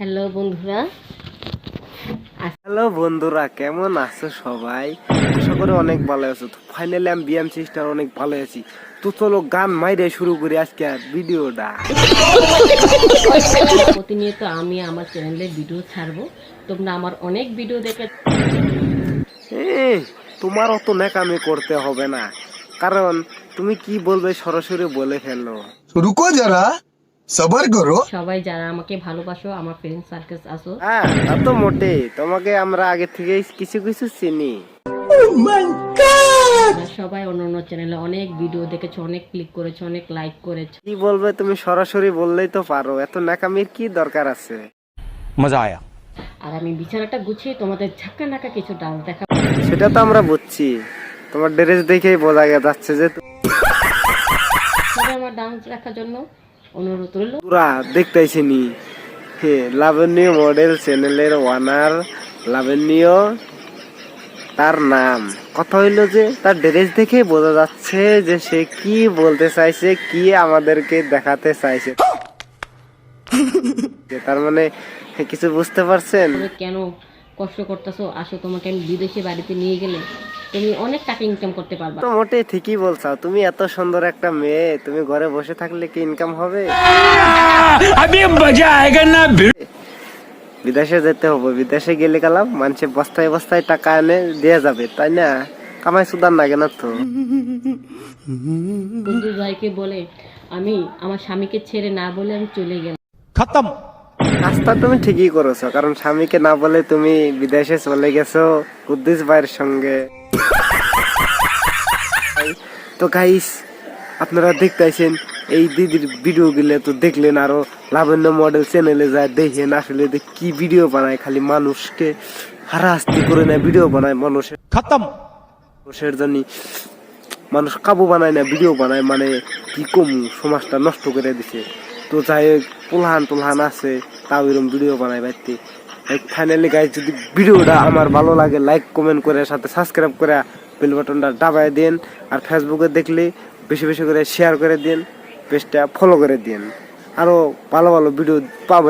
Hello বন্ধুরা। Hello বন্ধুরা কেমন আছো সবাই? আশা করে অনেক ভালো আছো। তো ফাইনালি আমি বিএম সিস্টার অনেক ভালো আছি। তো চলো গান মাইরে শুরু করি আজকে ভিডিওটা। প্রতিনিয়ত আমি আমার চ্যানেলে ভিডিও ছাড়বো। তোমরা আমার অনেক ভিডিও দেখে তোমার অত নেকামি করতে হবে না। কারণ তুমি কি বলবে সরাসরি বলে ফেলো। রুকো যারা। সবার সবাই যারা আমাকে ভালোবাসো আমার ফ্রেন্ড আসো। হ্যাঁ তো মোটে তোমাকে আমরা আগে থেকে কিছু কিছু চিনি। সবাই অন্য অন্য চ্যানেলে অনেক ভিডিও অনেক ক্লিক করেছ অনেক লাইক করেছ। কি বলবে তুমি সরাসরি বললেই তো পারো। এত নাকামির কি দরকার আছে? মজা আয়া। আর আমি বিছানাটা গুছিয়ে তোমাদের ঝাঁকা নাকা কিছু ডাল দেখা সেটা তো আমরা বুঝছি। তোমার ড্রেস দেখেই বোঝা যাচ্ছে যে আমার ডান্স দেখার জন্য অনুরোধ রইল। পুরা হে লাবণ্য মডেল চ্যানেলের ওয়ানার লাবণ্য তার নাম। কথা হইল যে তার ড্রেস দেখে বোঝা যাচ্ছে যে সে কি বলতে চাইছে কি আমাদেরকে দেখাতে চাইছে। তার মানে কিছু বুঝতে পারছেন? কেন কষ্ট করতেছো? আসো তোমাকে আমি বিদেশে বাড়িতে নিয়ে গেলে। তুমি অনেক টাকা ইনকাম করতে পারবা। মোটে ঠিকই বলছো তুমি এত সুন্দর একটা মেয়ে তুমি ঘরে বসে থাকলে কি ইনকাম হবে? আমি মজা আয়েগা না বিদেশে যেতে হবে বিদেশে গেলে কালাম মানুষে বস্তায় বস্তায় টাকা এনে দিয়ে যাবে তাই না? কামাই সুদার লাগে না তো। বন্ধু ভাইকে বলে আমি আমার স্বামীকে ছেড়ে না বলে আমি চলে গেলাম। খতম রাস্তা তুমি ঠিকই করেছ কারণ স্বামীকে না বলে তুমি বিদেশে চলে গেছো কুদ্দিস ভাইয়ের সঙ্গে। তো গাইস আপনারা দেখতেছেন এই দিদির ভিডিওগুলো তো দেখলেন আরও লাবণ্য মডেল চ্যানেলে যায় দেখেন আসলে কি ভিডিও বানায় খালি মানুষকে হারাস্তি করে না ভিডিও বানায় মানুষের। খতম! মানুষের জানি মানুষ কাবু বানায় না ভিডিও বানায় মানে কি কম সমাজটা নষ্ট করে দিছে। তো যাই হোক পোলহান টোলহান আছে তাও এরকম ভিডিও বানায় বাড়তে ফাইনালি গাইজ যদি ভিডিওটা আমার ভালো লাগে লাইক কমেন্ট করে, সাথে সাবস্ক্রাইব করে বেল বাটনটা দাবায় দিন আর ফেসবুকে দেখলে বেশি বেশি করে শেয়ার করে দিন পেজটা ফলো করে দিন আরও ভালো ভালো ভিডিও পাবে।